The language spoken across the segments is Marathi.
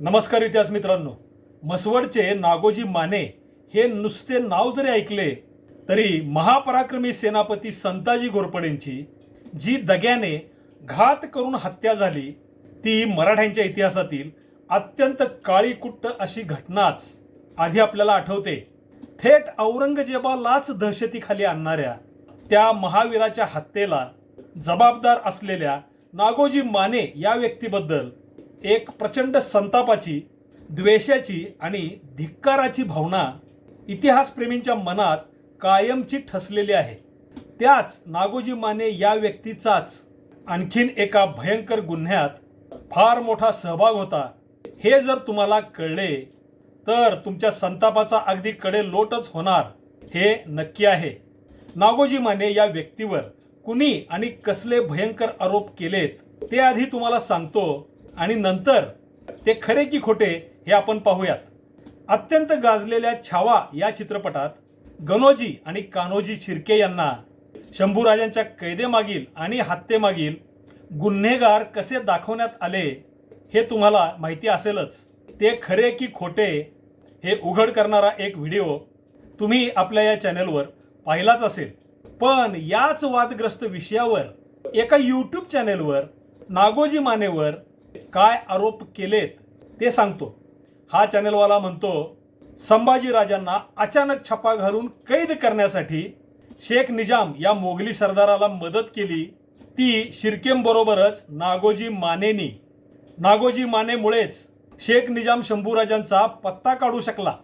नमस्कार इतिहास मित्रांनो. मसवडचे नागोजी माने हे नुसते नाव जरी ऐकले तरी महापराक्रमी सेनापती संताजी घोरपडेंची जी दग्याने घात करून हत्या झाली ती मराठ्यांच्या इतिहासातील अत्यंत काळीकुट्ट अशी घटनाच आधी आपल्याला आठवते. थेट औरंगजेबालाच दहशतीखाली आणणाऱ्या त्या महावीराच्या हत्येला जबाबदार असलेल्या नागोजी माने या व्यक्तीबद्दल एक प्रचंड संतापाची द्वेषाची आणि धिक्काराची भावना इतिहासप्रेमींच्या मनात कायमची ठसलेली आहे. त्याच नागोजी माने या व्यक्तीचाच आणखीन एका भयंकर गुन्ह्यात फार मोठा सहभाग होता. हे जर तुम्हाला कळले तर तुमच्या संतापाचा अगदी कडे लोटच होणार हे नक्की आहे. नागोजी माने या व्यक्तीवर कुणी आणि कसले भयंकर आरोप केलेत ते आधी तुम्हाला सांगतो आणि नंतर ते खरे की खोटे हे आपण पाहूयात. अत्यंत गाजलेल्या छावा या चित्रपटात गणोजी आणि कान्होजी शिर्के यांना शंभूराजांच्या कैदेमागील आणि हत्येमागील गुन्हेगार कसे दाखवण्यात आले हे तुम्हाला माहिती असेलच. ते खरे की खोटे हे उघड करणारा एक व्हिडिओ तुम्ही आपल्या या चॅनलवर पाहिलाच असेल. पण याच वादग्रस्त विषयावर एका यूट्यूब चॅनेलवर नागोजी मानेवर काय आरोप केलेत ते सांगतो. हा चॅनलवाला म्हणतो संभाजीराजांना अचानक छपा घालून कैद करण्यासाठी शेख निजाम या मोगली सरदाराला मदत केली. ती शिरकेमबरोबरच नागोजी मानेनी. नागोजी मानेमुळेच शेख निजाम शंभूराजांचा पत्ता काढू शकला.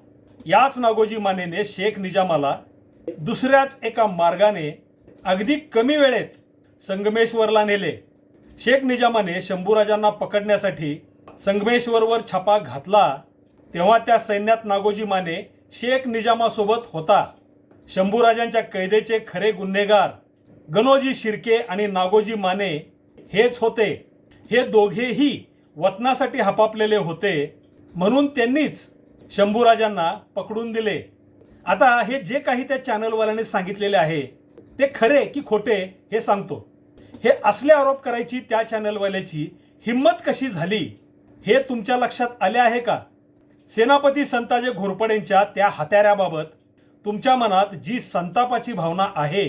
याच नागोजी मानेने शेख निजामाला दुसऱ्याच एका मार्गाने अगदी कमी वेळेत संगमेश्वरला नेले. शेख निजामाने शंभूराजांना पकडण्यासाठी संगमेश्वरवर छापा घातला तेव्हा त्या सैन्यात नागोजी माने शेख निजामासोबत होता. शंभूराजांच्या कैदेचे खरे गुन्हेगार गणोजी शिर्के आणि नागोजी माने हेच होते. हे दोघेही वतनासाठी हपापलेले होते म्हणून त्यांनीच शंभूराजांना पकडून दिले. आता हे जे काही त्या चॅनलवाल्याने सांगितलेले आहे ते खरे की खोटे हे सांगतो. हे असले आरोप करायची त्या चॅनलवाल्याची हिंमत कशी झाली हे तुमच्या लक्षात आले आहे का? सेनापती संताजे घोरपडेंच्या त्या हत्याऱ्याबाबत तुमच्या मनात जी संतापाची भावना आहे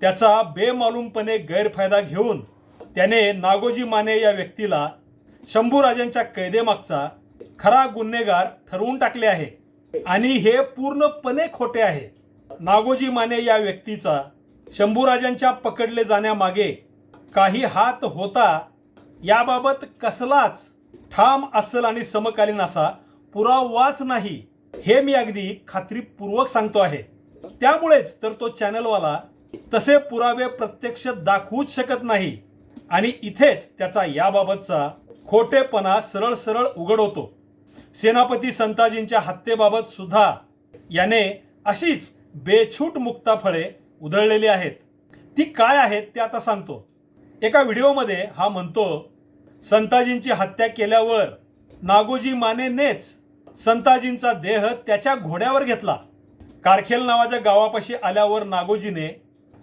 त्याचा बेमालूमपणे गैरफायदा घेऊन त्याने नागोजी माने या व्यक्तीला शंभूराजांच्या कैदेमागचा खरा गुन्हेगार ठरवून टाकले आहे आणि हे पूर्णपणे खोटे आहे. नागोजी माने या व्यक्तीचा शंभूराजांच्या पकडले जाण्यामागे काही हात होता याबाबत कसलाच ठाम अस्सल आणि समकालीन असा पुरावाच नाही हे मी अगदी खात्रीपूर्वक सांगतो आहे. त्यामुळेच तर तो चॅनलवाला तसे पुरावे प्रत्यक्ष दाखवूच शकत नाही आणि इथेच त्याचा याबाबतचा खोटेपणा सरळ सरळ उघड होतो सेनापती संताजींच्या हत्येबाबत सुद्धा याने अशीच बेछूट मुक्ताफळे उधळलेली आहेत. ती काय आहेत ते आता सांगतो. एका व्हिडिओमध्ये हा म्हणतो संताजींची हत्या केल्यावर नागोजी मानेनेच संताजींचा देह त्याच्या घोड्यावर घेतला. कारखेल नावाच्या गावापाशी आल्यावर नागोजीने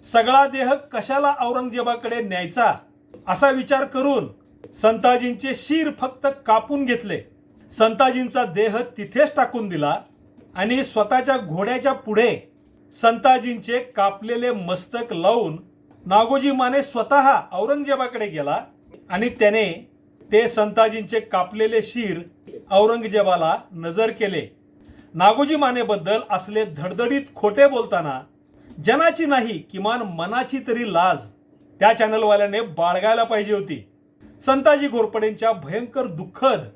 सगळा देह कशाला औरंगजेबाकडे न्यायचा असा विचार करून संताजींचे शिर फक्त कापून घेतले. संताजींचा देह तिथेच टाकून दिला आणि स्वतःच्या घोड्याच्या पुढे संताजींचे कापलेले मस्तक लावून नागोजी माने स्वतः औरंगजेबाकडे गेला आणि त्याने ते संताजींचे कापलेले शिर औरंगजेबाला नजर केले. नागोजी मानेबद्दल असले धडधडीत खोटे बोलताना जनाची नाही किमान मनाची तरी लाज त्या चॅनलवाल्याने बाळगायला पाहिजे होती. संताजी घोरपडेंच्या भयंकर दुःखद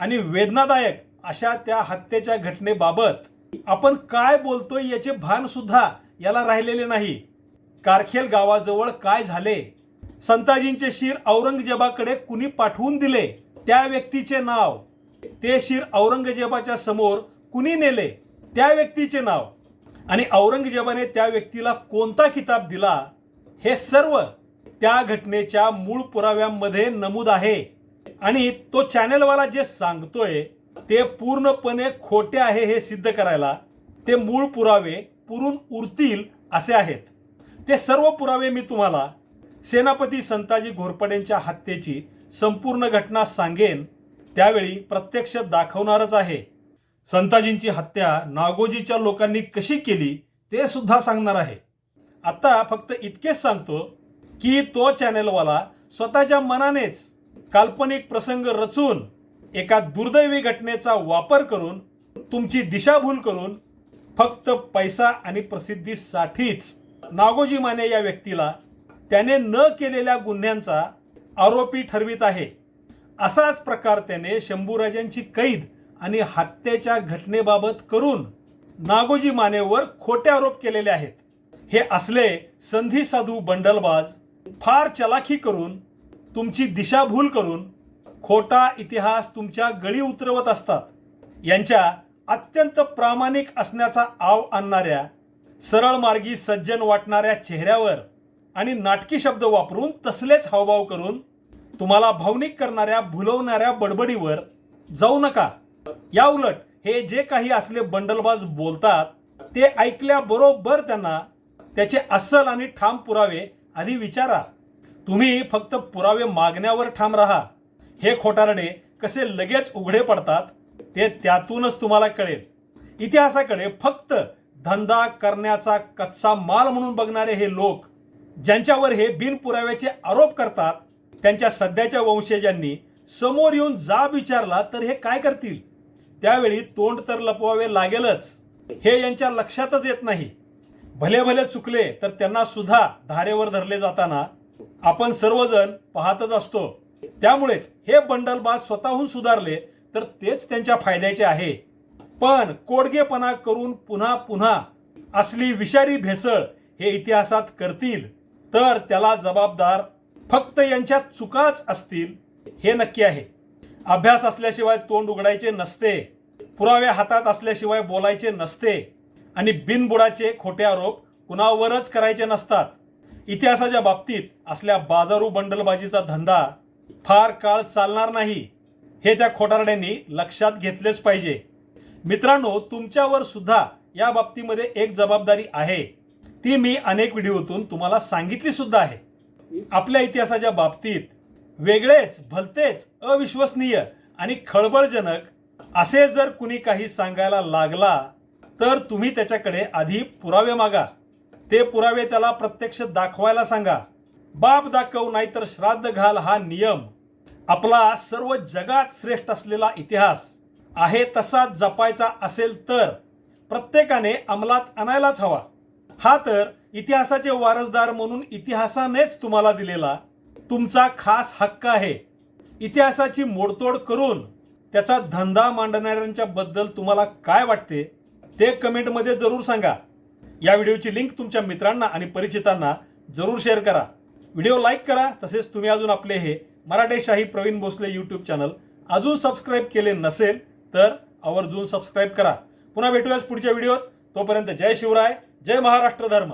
आणि वेदनादायक अशा त्या हत्येच्या घटनेबाबत आपण काय बोलतोय याचे भान सुद्धा याला राहिलेले नाही. कारखेल गावाजवळ काय झाले? संताजींचे शिर औरंगजेबाकडे कुणी पाठवून दिले? त्या व्यक्तीचे नाव? ते शिर औरंगजेबाच्या समोर कुणी नेले? त्या व्यक्तीचे नाव? आणि औरंगजेबाने त्या व्यक्तीला कोणता किताब दिला? हे सर्व त्या घटनेच्या मूळ पुराव्यांमध्ये नमूद आहे. आणि तो चॅनलवाला जे सांगतोय ते पूर्णपणे खोटे आहे हे सिद्ध करायला. ते मूळ पुरावे पुरून उरतील असे आहेत. ते सर्व पुरावे मी तुम्हाला सेनापती संताजी घोरपडेंच्या हत्येची संपूर्ण घटना सांगेन त्यावेळी प्रत्यक्ष दाखवणारच आहे. संताजींची हत्या नागोजीच्या लोकांनी कशी केली ते सुद्धा सांगणार आहे. आता फक्त इतकेच सांगतो की तो चॅनेलवाला स्वतःच्या मनानेच काल्पनिक प्रसंग रचून एका दुर्दैवी घटनेचा वापर करून तुमची दिशाभूल करून फक्त पैसा आणि प्रसिद्धीसाठीच नागोजी माने या व्यक्तीला त्याने न केलेल्या गुन्ह्यांचा आरोपी ठरवित आहे. असाच प्रकार त्याने शंभूराजांची कैद आणि हत्येच्या घटनेबाबत करून नागोजी मानेवर खोटे आरोप केलेले आहेत. हे असले संधी साधू बंडलबाज फार चलाखी करून तुमची दिशाभूल करून खोटा इतिहास तुमच्या गळी उतरवत असतात. यांच्या अत्यंत प्रामाणिक असण्याचा आव आणणाऱ्या सरळ मार्गी सज्जन वाटणाऱ्या चेहऱ्यावर आणि नाटकी शब्द वापरून तसलेच हावभाव करून तुम्हाला भावनिक करणाऱ्या भुलवणाऱ्या बडबडीवर जाऊ नका. या उलट हे जे काही असले बंडलबाज बोलतात ते ऐकल्याबरोबर त्यांना त्याचे अस्सल आणि ठाम पुरावे आधी विचारा. तुम्ही फक्त पुरावे मागण्यावर ठाम राहा. हे खोटारडे कसे लगेच उघडे पडतात ते त्यातूनच तुम्हाला कळेल. इतिहासाकडे फक्त धंदा करण्याचा कच्चा माल म्हणून बघणारे हे लोक ज्यांच्यावर हे बिनपुराव्याचे आरोप करतात त्यांच्या सध्याच्या वंशजांनी समोर येऊन जाब विचारला तर हे काय करतील? त्यावेळी तोंड तर लपवावे लागेलच. हे यांच्या लक्षातच येत नाही. भले भले चुकले तर त्यांना सुद्धा धारेवर धरले जाताना आपण सर्वजण पाहतच असतो. त्यामुळेच हे बंडलबाज स्वतःहून सुधारले तर तेच त्यांच्या फायद्याचे आहे. पण कोडगेपणा करून पुन्हा पुन्हा असली विषारी भेसळ हे इतिहासात करतील तर त्याला जबाबदार फक्त यांच्या चुकाच असतील हे नक्की आहे. अभ्यास असल्याशिवाय तोंड उघडायचे नसते पुरावे हातात असल्याशिवाय बोलायचे नसते आणि बिनबुडाचे खोटे आरोप कुणावरच करायचे नसतात. इतिहासाच्या बाबतीत असल्या बाजारू बंडलबाजीचा धंदा फार काळ चालणार नाही हे त्या खोटारड्यांनी लक्षात घेतलेच पाहिजे. मित्रांनो तुमच्यावर सुद्धा या बाबतीमध्ये एक जबाबदारी आहे. ती मी अनेक व्हिडिओतून तुम्हाला सांगितली सुद्धा आहे. आपल्या इतिहासाच्या बाबतीत वेगळेच भलतेच अविश्वसनीय आणि खळबळजनक असे जर कुणी काही सांगायला लागला तर तुम्ही त्याच्याकडे आधी पुरावे मागा. ते पुरावे त्याला प्रत्यक्ष दाखवायला सांगा. बाप दाखव नाहीतर श्राद्ध घाल हा नियम. आपला सर्व जगात श्रेष्ठ असलेला इतिहास. आहे तसा जपायचा असेल तर प्रत्येकाने अंमलात आणायलाच हवा. हा तर इतिहासाचे वारसदार म्हणून इतिहासानेच तुम्हाला दिलेला तुमचा खास हक्क आहे. इतिहासाची मोडतोड करून त्याचा धंदा मांडणाऱ्यांच्या बद्दल तुम्हाला काय वाटते ते कमेंटमध्ये जरूर सांगा. या व्हिडिओची लिंक तुमच्या मित्रांना आणि परिचितांना जरूर शेअर करा. व्हिडिओ लाईक करा तसेच तुम्ही अजून आपले हे मराठेशाही प्रवीण भोसले यूट्यूब चॅनल अजून सबस्क्राईब केले नसेल तर आवर्जून सबस्क्राईब करा. पुन्हा भेटूयाच पुढच्या व्हिडिओत तोपर्यंत जय शिवराय जय महाराष्ट्र धर्म.